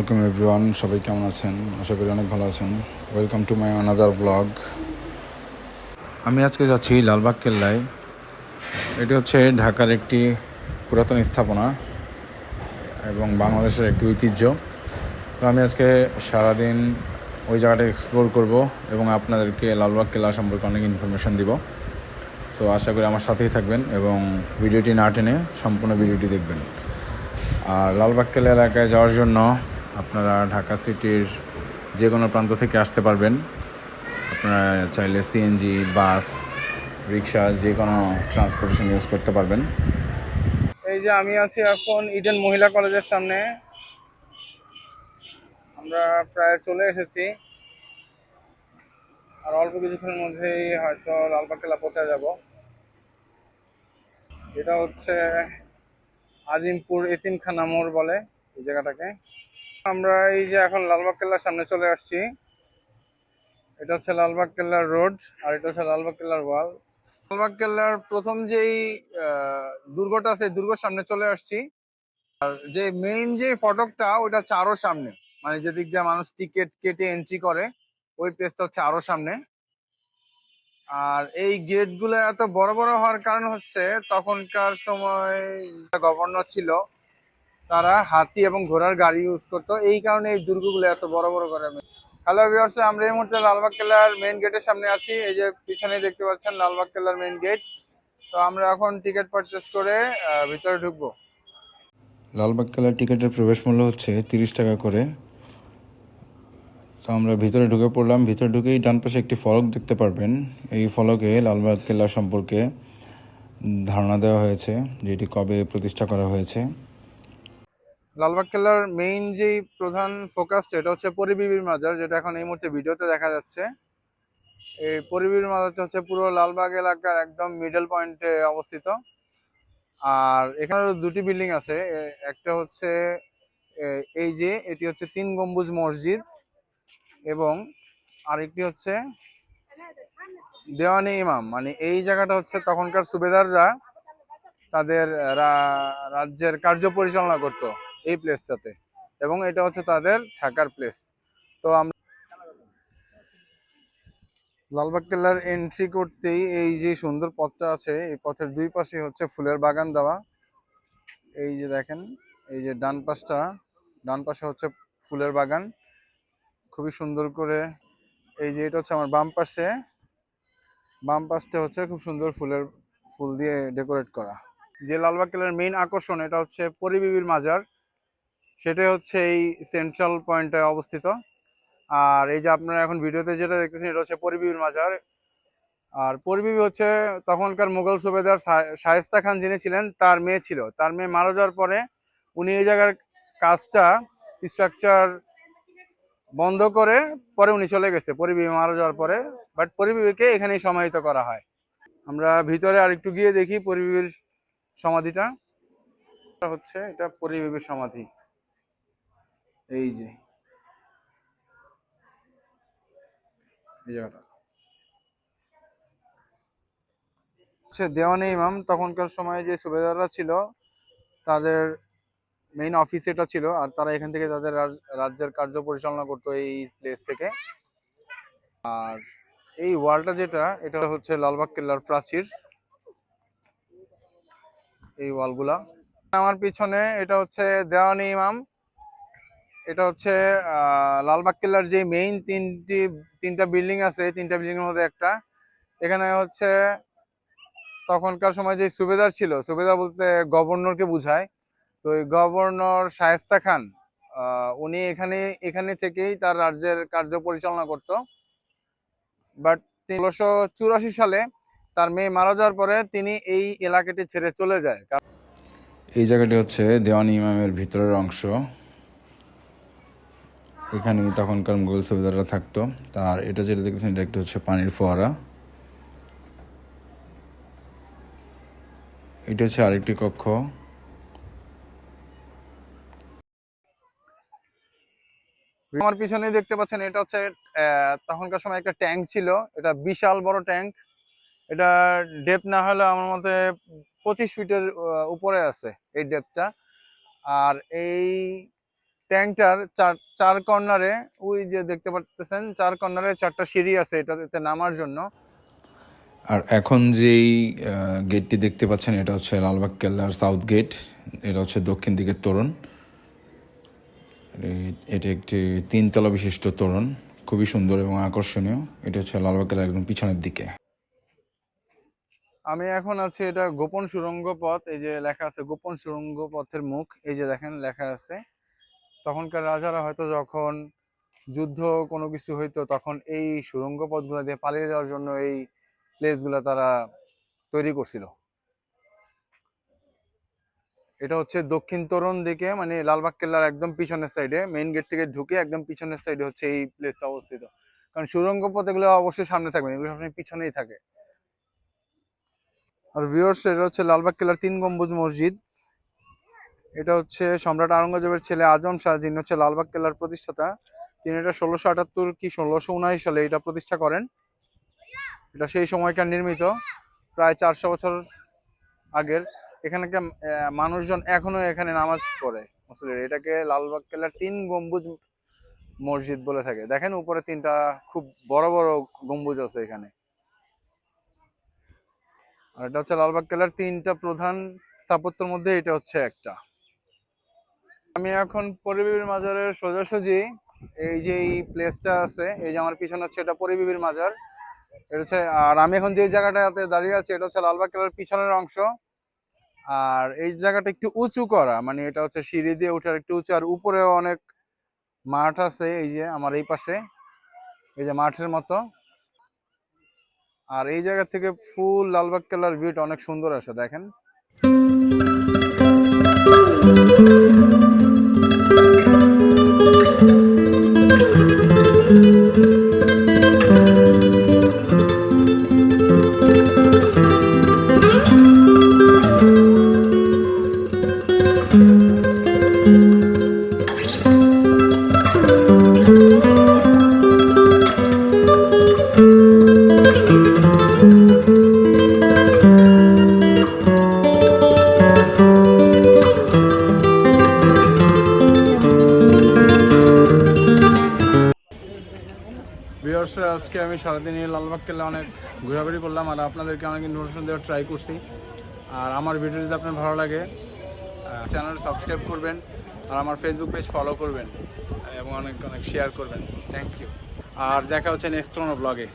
আলাইকুম এভরিওয়ান সবাই কেমন আছেন? আশা করি অনেক ভালো আছেন। Welcome to my another blog আমি আজকে যাচ্ছি লালবাগ কেল্লায়। এটি হচ্ছে ঢাকার একটি পুরাতন স্থাপনা এবং বাংলাদেশের একটি ঐতিহ্য। তো আমি আজকে সারাদিন ওই জায়গাটা এক্সপ্লোর করব এবং আপনাদেরকে লালবাগ কেল্লা সম্পর্কে অনেক ইনফরমেশন দিব। তো আশা করি আমার সাথেই থাকবেন এবং ভিডিওটি না টেনে সম্পূর্ণ ভিডিওটি দেখবেন। আর লালবাগ কেল্লা এলাকায় যাওয়ার জন্য আপনারা ঢাকা সিটির যে কোনো প্রান্ত থেকে আসতে পারবেন। আপনারা চাইলে সিএনজি বাস, রিক্সা, যে কোনো ট্রান্সপোর্টেশন ইউজ করতে পারবেন। এই যে আমি আছি এখন ইডেন মহিলা কলেজের সামনে। আমরা প্রায় চলে এসেছি। আর অল্প কিছুক্ষণের মধ্যেই হয়তো লালবাগ কেল্লা পৌঁছে যাব। এটা হচ্ছে আজিমপুর এতিমখানা মোড় বলে এই জায়গাটাকে। আমরা এই যে এখন লালবাগ কেল্লার সামনে চলে আসছি। এটা হচ্ছে লালবাগ কেল্লার রোড আর এটা হচ্ছে লালবাগ কেল্লার ওয়াল। লালবাগ কেল্লার প্রথম যেই দুর্গটা আছে, এই দুর্গর সামনে চলে আসছি। আর যে মেইন যে ফটকটা, ওইটা হচ্ছে সামনে। মানে যেদিক দিয়ে মানুষ টিকিট কেটে এন্ট্রি করে, ওই প্লেসটা হচ্ছে আরও সামনে। আর এই গেটগুলো এত বড় বড় হওয়ার কারণ হচ্ছে, তখনকার সময় গভর্নর ছিল তারা হাতি এবং ঘোড়ার গাড়ি ইউজ করতো। এই কারণে এই দুর্গগুলো এত বড় বড় করে হ্যালো ভিউয়ার্স আমরা এই মুহূর্তে লালবাগ কেল্লার মেইন গেটের সামনে আছি। এই যে পিছনে দেখতে পাচ্ছেন লালবাগ কেল্লার মেন গেট তো আমরা এখন টিকিট পারচেস করে ভিতরে ঢুকবো। লালবাগ কেল্লার টিকিটের প্রবেশ মূল্য হচ্ছে তিরিশ টাকা করে। তো আমরা ভিতরে ঢুকে পড়লাম। ভিতরে ঢুকেই ডান পাশে একটি ফলক দেখতে পারবেন। এই ফলকে লালবাগ কেল্লা সম্পর্কে ধারণা দেওয়া হয়েছে, যেটি কবে প্রতিষ্ঠা করা হয়েছে। লালবাগ কেল্লার মেইন যেই প্রধান ফোকাস এটা হচ্ছে পরিবিবির মাজার, যেটা এখন এই মুহূর্তে ভিডিওতে দেখা যাচ্ছে। এই পরিবিবির মাজারটা হচ্ছে পুরো লালবাগ এলাকার একদম মিডল পয়েন্টে অবস্থিত। আর এখানে দুটি বিল্ডিং আছে একটা হচ্ছে এই যে, এটি হচ্ছে তিন গম্বুজ মসজিদ এবং আরেকটি হচ্ছে দেওয়ানি ইমাম। মানে এই জায়গাটা হচ্ছে তখনকার সুবেদাররা তাদের রাজ্যের কার্য পরিচালনা করতো। এই প্লেসটাতে এবং এটা হচ্ছে তাদের থাকার প্লেস তো আমরা লালবাগ কেল্লার এন্ট্রি করতেই এই যে সুন্দর পথটা আছে, এই পথের দুই পাশে হচ্ছে ফুলের বাগান দেওয়া। এই যে দেখেন, এই যে ডান পাশটা, ডান পাশে হচ্ছে ফুলের বাগান। খুবই সুন্দর করে, এই যে এটা হচ্ছে আমার বাম পাশে। বাম পাশটা হচ্ছে খুব সুন্দর ফুলের ফুল দিয়ে ডেকোরেট করা। যে লালবাগ কেল্লার মেইন আকর্ষণ, এটা হচ্ছে পরিবিবির মাজার। সেটাই হচ্ছে এই সেন্ট্রাল পয়েন্টে অবস্থিত। আর এই যে আপনারা এখন ভিডিওতে যেটা দেখতেছেন, এটা হচ্ছে পরিবিবির মাজার। আর পরিবিবি হচ্ছে তখনকার মুঘল সুবেদার শায়েস্তা খান যিনি ছিলেন, তার মেয়ে ছিল। তার মেয়ে মারা যাওয়ার পরে উনি এই জায়গার কাজটা স্ট্রাকচার বন্ধ করে পরে উনি চলে গেছে পরিবিবি মারা যাওয়ার পরে। বাট পরিবিবিকে এখানেই সমাহিত করা হয়। আমরা ভিতরে আরেকটু গিয়ে দেখি পরিবিবির সমাধিটা। হচ্ছে, এটা পরিবিবির সমাধি। এই যে। এই জায়গাটা। হচ্ছে দেওয়ানে ইমাম তখনকার সময় যে সুবেদাররা ছিল, তাদের মেইন অফিস এটা ছিল, আর তারা এখান থেকে তাদের রাজ- রাজ্যের কার্য পরিচালনা করতো এই প্লেস থেকে। আর এই ওয়ালটা যেটা, এটা হচ্ছে লালবাগ কেল্লার প্রাচীর। এই ওয়ালগুলা আমার পিছনে এটা হচ্ছে দেওয়ানি ইমাম এটা হচ্ছে লালবাগ কেল্লার যে মেইন তিনটি, তিনটা বিল্ডিং আছে তিনটা বিল্ডিং এর মধ্যে একটা। এখানে হচ্ছে, তখনকার সময় যে সুবেদার ছিল, সুবেদার বলতে গভর্নরকে বোঝায়। তো এই গভর্নর শায়েস্তা খান উনি এখানে এখানে থেকেই তার রাজ্যের কার্য পরিচালনা করত। বাট ষোলোশো চুরাশি সালে তার মেয়ে মারা যাওয়ার পরে তিনি এই এলাকাটি ছেড়ে চলে যায়। এই জায়গাটি হচ্ছে দেওয়ানি ইমামের ভিতরের অংশ। এখানে তখনকার মুঘল সুবিধারা থাকতো। তার এটা যেটা দেখতেছেন, এটা একটা হচ্ছে পানির ফোয়ারা। এটা হচ্ছে আরেকটি কক্ষ। আমার পিছনে দেখতে পাচ্ছেন, এটা হচ্ছে তখনকার সময় একটা ট্যাঙ্ক ছিল। এটা বিশাল বড় ট্যাঙ্ক। এটা ডেপ না হলে আমার মতে পঁচিশ ফিটের উপরে আছে এই ডেপটা। আর এই ট্যাঙ্কটার চার চার কর্নারে ওই যে দেখতে পাচ্ছেন চার কর্নারে চারটা সিঁড়ি আছে এটাতে নামার জন্য। আর এখন যেই গেটটি দেখতে পাচ্ছেন এটা হচ্ছে লালবাগ কেল্লার সাউথ গেট এটা হচ্ছে দক্ষিণ দিকের তোরণ। এটি একটি তিনতলা বিশিষ্ট তোরণ খুবই সুন্দর এবং আকর্ষণীয়। এটা হচ্ছে লালবাগ কেল্লার একদম পিছনের দিকে। আমি এখন আছি এটা গোপন সুরঙ্গ পথ এই যে লেখা আছে গোপন সুরঙ্গ পথের মুখ এই যে দেখেন লেখা আছে তখনকার রাজারা হয়তো যখন যুদ্ধ কোনো কিছু হইতো, তখন এই সুড়ঙ্গ পথগুলো দিয়ে পালিয়ে যাওয়ার জন্য এই প্লেসগুলো তারা তৈরি করছিল। এটা হচ্ছে দক্ষিণ তোরণ দিকে মানে লালবাগ কেল্লার একদম পিছনের সাইডে মেইন গেট থেকে ঢুকে একদম পিছনের সাইডে হচ্ছে এই প্লেসটা অবস্থিত। কারণ সুড়ঙ্গ পথ এগুলো অবশ্যই সামনে থাকবে এগুলো সবসময় পিছনেই থাকে। আর ভিউয়ার্স এটা হচ্ছে লালবাগ কেল্লার তিন গম্বুজ মসজিদ। এটা হচ্ছে সম্রাট আওরঙ্গজেবের ছেলে আজম শাহ, যিনি হচ্ছে লালবাগ কেল্লার প্রতিষ্ঠাতা। তিনি এটা ষোলোশো আটাত্তর কি ষোলোশো উনআশি সালে এটা প্রতিষ্ঠা করেন। এটা সেই সময়কার নির্মিত, প্রায় চারশো বছর আগের। এখানে মানুষজন এখনও এখানে নামাজ পড়ে, মুসলিম। এটাকে লালবাগ কেল্লার তিন গম্বুজ মসজিদ বলে থাকে। দেখেন উপরে তিনটা খুব বড় বড় গম্বুজ আছে এখানে। আর এটা হচ্ছে লালবাগ কেল্লার তিনটা প্রধান স্থাপত্যের মধ্যে এটা হচ্ছে একটা। আমি এখন পরিবিবির মাজারের সোজাসুজি, এই যে এই প্লেসটা আছে, এই যে আমার পিছনে হচ্ছে এটা পরিবিবির মাজার। এটা হচ্ছে, আর আমি এখন যে জায়গাটাতে দাঁড়িয়ে আছি, এটা হচ্ছে লালবাগ কেল্লার পিছনের অংশ। আর এই জায়গাটা একটু উঁচু করা মানে এটা হচ্ছে সিঁড়ি দিয়ে উঠার একটু উঁচু, আর উপরেও অনেক মাঠ আছে, এই যে আমার এই পাশে, এই যে মাঠের মতো। আর এই জায়গা থেকে ফুল লালবাগ কেল্লার ভিউটা অনেক সুন্দর আসে, দেখেন। আমি সারাদিন এই লালবাগ কেল্লা অনেক ঘোরাঘুরি করলাম আর আপনাদেরকে অনেক ইনফরমেশন দেওয়ার ট্রাই করছি। আর আমার ভিডিও যদি আপনার ভালো লাগে চ্যানেল সাবস্ক্রাইব করবেন আর আমার ফেসবুক পেজ ফলো করবেন এবং অনেক অনেক শেয়ার করবেন। থ্যাংক ইউ আর দেখা হচ্ছে নেক্সট কোনো ব্লগে